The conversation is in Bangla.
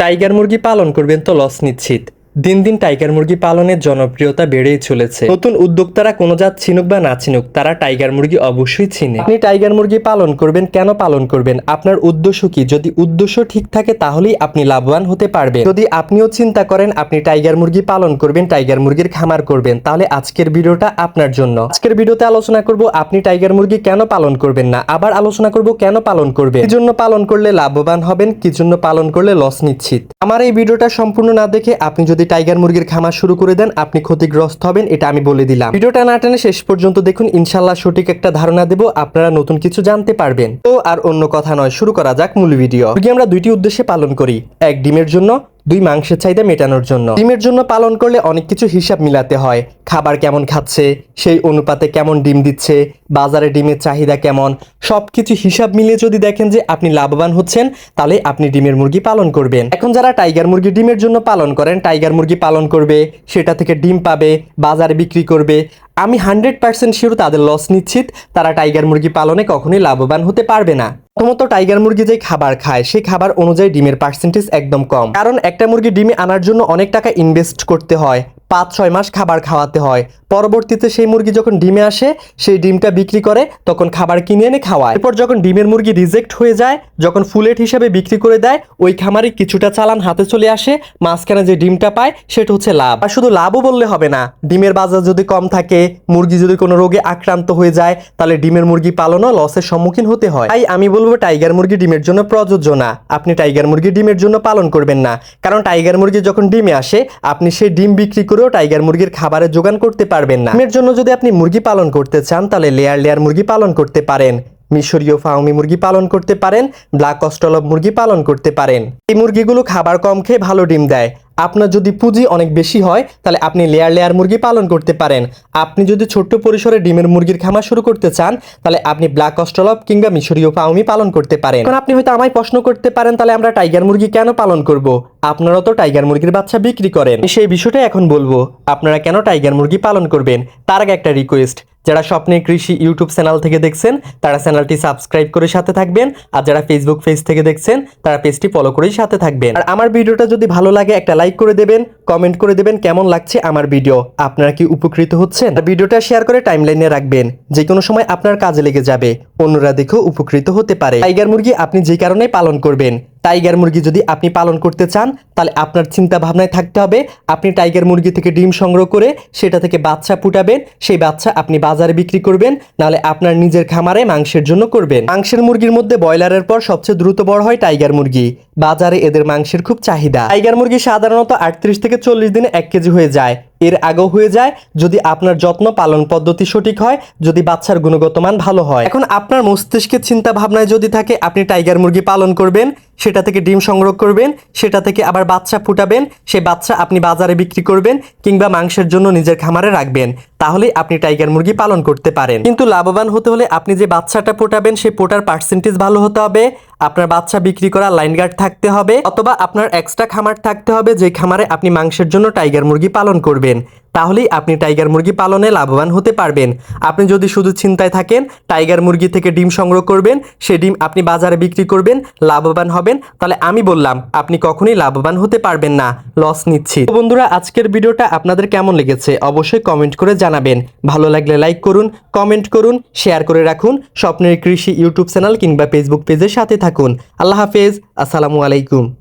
টাইগার মুরগি পালন করবেন তো লস নিশ্চিত। দিন দিন টাইগার মুরগি পালনের জনপ্রিয়তা বেড়েই চলেছে। নতুন উদ্যোক্তারা কোনো জাত চিনুক বা না চিনুক, তারা টাইগার মুরগি অবশ্যই চিনে। আপনি টাইগার মুরগি পালন করবেন, কেন পালন করবেন? আপনার উদ্দেশ্য কি? যদি উদ্দেশ্য ঠিক থাকে, তাহলেই আপনি লাভবান হতে পারবেন। যদি আপনিও চিন্তা করেন, আপনি টাইগার মুরগি পালন করবেন, টাইগার মুরগির খামার করবেন, তাহলে আজকের ভিডিওটা আপনার জন্য। আজকের ভিডিওতে আলোচনা করব, আপনি টাইগার মুরগি কেন পালন করবেন না? আবার আলোচনা করব, কেন পালন করবেন? কি জন্য পালন করলে লাভবান হবেন? কি জন্য পালন করলে লস নিশ্চিত? আমার এই ভিডিওটা সম্পূর্ণ না দেখে আপনি যদি টাইগার মুরগির খামার শুরু করে দেন, আপনি ক্ষতিগ্রস্ত হবেন, এটা আমি বলে দিলাম। ভিডিওটা না টেনে শেষ পর্যন্ত দেখুন ইনশাল্লাহ সঠিক একটা ধারণা দেব, আপনারা নতুন কিছু জানতে পারবেন। তো আর অন্য কথা নয়, শুরু করা যাক মূল ভিডিও। আমরা দুইটি উদ্দেশ্যে পালন করি, এক ডিমের জন্য দুই মাংসের চাহিদা মেটানোর জন্য। ডিমের জন্য পালন করলে অনেক কিছু হিসাব মিলাতে হয়। খাবার কেমন খাচ্ছে, সেই অনুপাতে কেমন ডিম দিচ্ছে, বাজারে ডিমের চাহিদা কেমন সব কিছু হিসাব মিলিয়ে যদি দেখেন যে আপনি লাভবান হচ্ছেন, তাহলে আপনি ডিমের মুরগি পালন করবেন। এখন যারা টাইগার মুরগি ডিমের জন্য পালন করেন, টাইগার মুরগি পালন করবে, সেটা থেকে ডিম পাবে, বাজারে বিক্রি করবে আমি হান্ড্রেড পার্সেন্ট শিওর তাদের লস নিশ্চিত। তারা টাইগার মুরগি পালনে কখনোই লাভবান হতে পারবে না। প্রথমত টাইগার মুরগি যে খাবার খায়, সেই খাবার অনুযায়ী ডিমের পার্সেন্টেজ একদম কম। কারণ একটা মুরগি ডিমে আনার জন্য অনেক টাকা ইনভেস্ট করতে হয়। পাঁচ ছয় মাস খাবার খাওয়াতে হয়। পরবর্তীতে সেই মুরগি যখন ডিমে আসে, সেই ডিমটা বিক্রি করে, তখন খাবার কিনে এনে খাওয়ায়। এরপর যখন ডিমের মুরগি রিজেক্ট হয়ে যায়, যখন ফুলেট হিসাবে বিক্রি করে দেয়, ওই খামারে কিছুটা চালান হাতে চলে আসে, মাঝখানে যে ডিমটা পায়, সেটা হচ্ছে লাভ। আর শুধু লাভও বললে হবে না, ডিমের বাজার যদি কম থাকে, মুরগি যদি কোনো রোগে আক্রান্ত হয়ে যায়, তাহলে ডিমের মুরগি পালনও লসের সম্মুখীন হতে হয়। তাই আমি বলব টাইগার মুরগি ডিমের জন্য প্রযোজ্য না। আপনি টাইগার মুরগি ডিমের জন্য পালন করবেন না। কারণ টাইগার মুরগি যখন ডিমে আসে, আপনি সেই ডিম বিক্রি করেও টাইগার মুরগির খাবারের যোগান করতে পারবেন না। ডিমের জন্য যদি আপনি মুরগি পালন করতে চান, তাহলে লেয়ার লেয়ার মুরগি পালন করতে পারেন। মিশরীয় ফাউমি মুরগি পালন করতে পারেন, ব্ল্যাক অস্ট্রলভ মুরগি পালন করতে পারেন। এই মুরগিগুলো খাবার কম খেয়ে ভালো ডিম দেয়। আপনার যদি পুঁজি অনেক বেশি হয়, তাহলে আপনি লেয়ার লেয়ার মুরগি পালন করতে পারেন। আপনি যদি ছোট্ট পরিসরে ডিমের মুরগির খামার শুরু করতে চান, তাহলে আপনি ব্ল্যাক অস্ট্রলভ কিংবা মিশরীয় ফাউমি পালন করতে পারেন। কারণ আপনি হয়তো আমায় প্রশ্ন করতে পারেন, তাহলে আমরা টাইগার মুরগি কেন পালন করব? আপনারা তো টাইগার মুরগির বাচ্চা বিক্রি করেন। সেই বিষয়টা এখন বলব, আপনারা কেন টাইগার মুরগি পালন করবেন? তার আগে একটা রিকোয়েস্ট যারা স্বপ্নে কৃষি ইউটিউব চ্যানেল থেকে দেখছেন, তারা চ্যানেলটি সাবস্ক্রাইব করে সাথে থাকবেন। আর যারা ফেসবুক পেজ থেকে দেখছেন, তারা পেজটি ফলো করেই সাথে থাকবেন। আর আমার ভিডিওটা যদি ভালো লাগে, একটা লাইক করে দেবেন কমেন্ট করে দেবেন কেমন লাগছে আমার ভিডিও। আপনারা কি উপকৃত হচ্ছেন? আর ভিডিওটা শেয়ার করে টাইমলাইনে রাখবেন যে কোনো সময় আপনার কাজে লেগে যাবে। অন্যরা দেখেও উপকৃত হতে পারে। টাইগার মুরগি আপনি যে কারণে পালন করবেন টাইগার মুরগি যদি আপনি পালন করতে চান, তাহলে আপনার চিন্তা ভাবনায় থাকতে হবে। আপনি টাইগার মুরগি থেকে ডিম সংগ্রহ করে সেটা থেকে বাচ্চা ফুটাবেন সেই বাচ্চা আপনি বাজারে বিক্রি করবেন, নাহলে আপনার নিজের খামারে মাংসের জন্য করবেন। মাংসের মুরগির মধ্যে ব্রয়লারের পর সবচেয়ে দ্রুত বড় হয় টাইগার মুরগি। বাজারে এদের মাংসের খুব চাহিদা। টাইগার মুরগি সাধারণত আটত্রিশ থেকে চল্লিশ দিনে এক কেজি হয়ে যায়। এর আগেও হয়ে যায়, যদি আপনার যত্ন পালন পদ্ধতি সঠিক হয়, যদি বাচ্চার গুণগত মান ভালো হয়। এখন আপনার মস্তিষ্কের চিন্তা ভাবনায় যদি থাকে, আপনি টাইগার মুরগি পালন করবেন, সেটা থেকে ডিম সংগ্রহ করবেন, সেটা থেকে আবার বাচ্চা ফুটাবেন সেই বাচ্চা আপনি বাজারে বিক্রি করবেন কিংবা মাংসের জন্য নিজের খামারে রাখবেন তাহলে আপনি টাইগার মুরগি পালন করতে পারেন। কিন্তু লাভবান হতে হলে আপনি যে বাচ্চাটা ফোটাবেন সেই পোটার পার্সেন্টেজ ভালো হতে হবে। আপনার বাচ্চা বিক্রি করা লাইন গার্ড থাকতে হবে অথবা আপনার এক্সট্রা খামার থাকতে হবে যে খামারে আপনি মাংসের জন্য টাইগার মুরগি পালন করবেন। তাহলেই আপনি টাইগার মুরগি পালনে লাভবান হতে পারবেন। আপনি যদি শুধু চিন্তায় থাকেন, টাইগার মুরগি থেকে ডিম সংগ্রহ করবেন, সে ডিম আপনি বাজারে বিক্রি করবেন, লাভবান হবেন। তাহলে আমি বললাম, আপনি কখনোই লাভবান হতে পারবেন না। লস নিচ্ছি। বন্ধুরা, আজকের ভিডিওটা আপনাদের কেমন লেগেছে অবশ্যই কমেন্ট করে জানাবেন। ভালো লাগলে লাইক করুন, কমেন্ট করুন, শেয়ার করে রাখুন। স্বপ্নের কৃষি ইউটিউব চ্যানেল কিংবা ফেসবুক পেজের সাথে থাকুন। আল্লাহ হাফেজ, আসসালামু আলাইকুম।